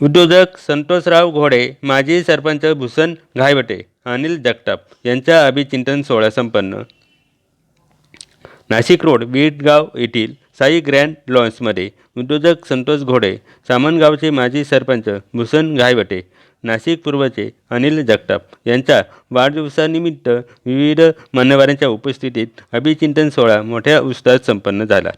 उद्योजक संतोषराव घोडे माजी सरपंच भूषण घायवटे अनिल जगताप यांचा अभिचिंतन सोहळा संपन्न. नाशिक रोड विटगाव येथील साई ग्रँड लॉन्समध्ये उद्योजक संतोष घोडे सामनगावचे माजी सरपंच भूषण घायवटे नाशिक पूर्वचे अनिल जगताप यांच्या वाढदिवसानिमित्त विविध मान्यवरांच्या उपस्थितीत अभिचिंतन सोहळा मोठ्या उत्साहात संपन्न झाला.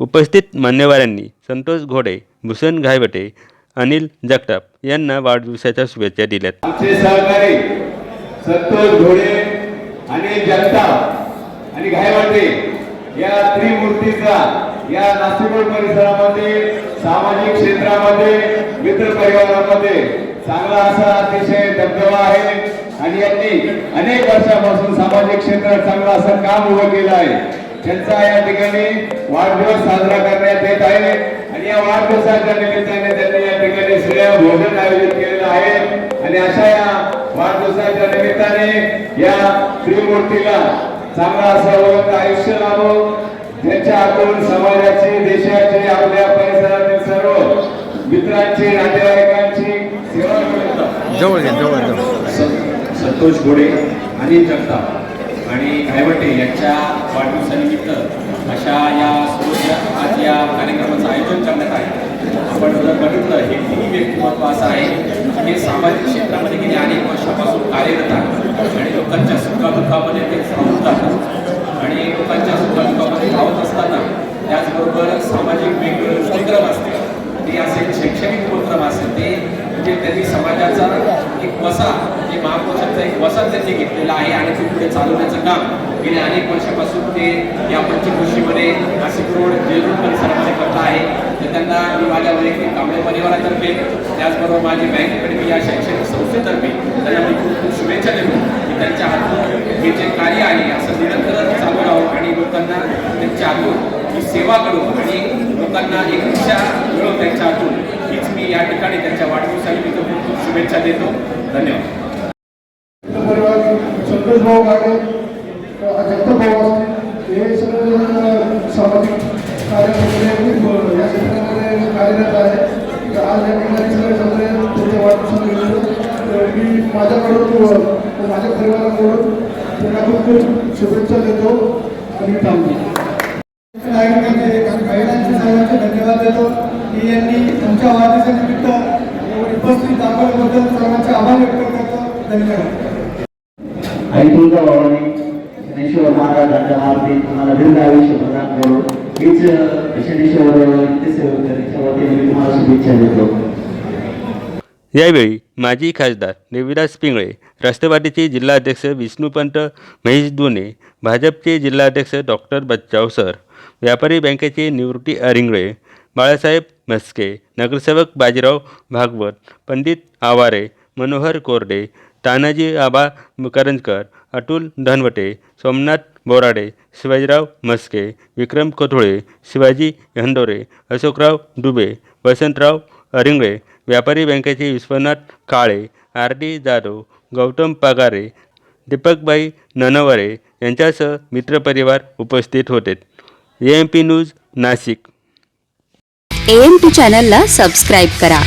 उपस्थित मान्यवरांनी संतोष घोडे भूषण घायवटे अनिल जगताप यांना वाढदिवसाच्या शुभेच्छा दिल्यात. आमचे सहकारी संतोष घोडे आणि जगताप आणि घायवाटे या त्रिमूर्तीचा या नाशिकोड परिसरामध्ये सामाजिक क्षेत्रामध्ये मित्र परिवारामध्ये चांगला असा अतिशय दबदबा आहे आणि यांनी अनेक वर्षापासून सामाजिक क्षेत्रात चांगलं असं काम उभं केलं आहे. त्यांचा या ठिकाणी वाढदिवस साजरा करण्यात येत आहे. आणि या वाढदिवसाच्या निमित्ताने त्यांनी या ठिकाणी श्रेय भोजन आयोजित केलेलं आहे. आणि अशा या वाढदिवसाच्या निमित्ताने या त्रिमूर्तीला चांगला असं आयुष्य लाभो. ज्यांच्या हातून समाजाची देशाची आपल्या परिसरातील सर्व मित्रांची नातेवाईकांची सेवा जवळ जवळ संतोष घोडे आणि जगताप आणि घायवटे यांच्या वाढदिवसानिमित्त अशा या सर्व आज या कार्यक्रमाचं आयोजन करण्यात आहे आपण जर बघितलं हे तिन्ही व्यक्तिमत्व असं आहे की हे सामाजिक क्षेत्रामध्ये गेले अनेक वर्षापासून कार्यरत आहे आणि लोकांच्या सुखादुःखामध्ये ते धावून जातात आणि लोकांच्या सुखादुःखामध्ये धावत असताना त्याचबरोबर सामाजिक वेगवेगळे उपक्रम असतील ते असेल शैक्षणिक उपक्रम असेल ते म्हणजे त्यांनी समाजाचा एक वसा जे महापुरुषांचा एक वसा त्यांनी घेतलेला आहे आणि तो पुढे चालवण्याचं काम गेल्या अनेक वर्षापासून ते या पंचकृषीमध्ये नाशिक रोड जेलरोड परिसरामध्ये करत आहे. तर त्यांना मी माझ्या वैयक्तिक कांबळे परिवारातर्फे त्याचबरोबर माझी बँकेकडे मी या शैक्षणिक संस्थेतर्फे त्यांना मी खूप खूप शुभेच्छा देतो की त्यांच्या हातून हे जे कार्य आहे असं निरंतर चालू राहावं आणि लोकांना त्यांच्या हातून ही सेवा करू आणि लोकांना एक इच्छा मिळवून त्यांच्या हातून. हीच मी या ठिकाणी त्यांच्या वाढदिवसानिमित्त खूप खूप शुभेच्छा देतो. धन्यवाद. संतोष भाऊ गाडे जगताप भाऊ असतील हे सगळे सामाजिक कार्यामध्ये या क्षेत्रामध्ये कार्यरत आहे आज या ठिकाणी सगळे सगळे त्यांच्या वाढदिवसाला मी माझ्याकडून माझ्या परिवाराकडून त्यांना खूप खूप शुभेच्छा देतो आणि थांबतो नागरिकांचे महिलांचे सर्वांचे धन्यवाद देतो. की यांनी तुमच्या वाढदिवसानिमित्त उपस्थित दाखवल्याबद्दल सर्वांचे आभार व्यक्त करतो. धन्यवाद. आणि तुळजा भवानी ज्ञानेश्वर महाराजांच्या मार्फत तुम्हाला दीर्घ आयुष्य प्रदान करून हीच शनीश्वर नित्यसेवकांच्या वतीने मी तुम्हाला शुभेच्छा देतो. यावेळी माजी खासदार देविदास पिंगळे राष्ट्रवादीचे जिल्हाध्यक्ष विष्णुपंत महेश दोने भाजपचे जिल्हाध्यक्ष डॉक्टर बच्चाव सर व्यापारी बँकेचे निवृत्ती अरिंगळे बाळासाहेब म्हस्के नगरसेवक बाजीराव भागवत पंडित आवारे मनोहर कोरडे तानाजी आबा करंजकर अतुल धनवटे सोमनाथ बोराडे शिवाजीराव म्हस्के विक्रम कोथोळे शिवाजी हंडोरे अशोकराव दुबे वसंतराव अरिंगळे व्यापारी बँकेचे विश्वनाथ काळे आर डी जाधव गौतम पगारे दीपकबाई ननवरे यांच्यासह मित्रपरिवार उपस्थित होते. A M P news Nashik. AMP चॅनलला सबस्क्राईब करा.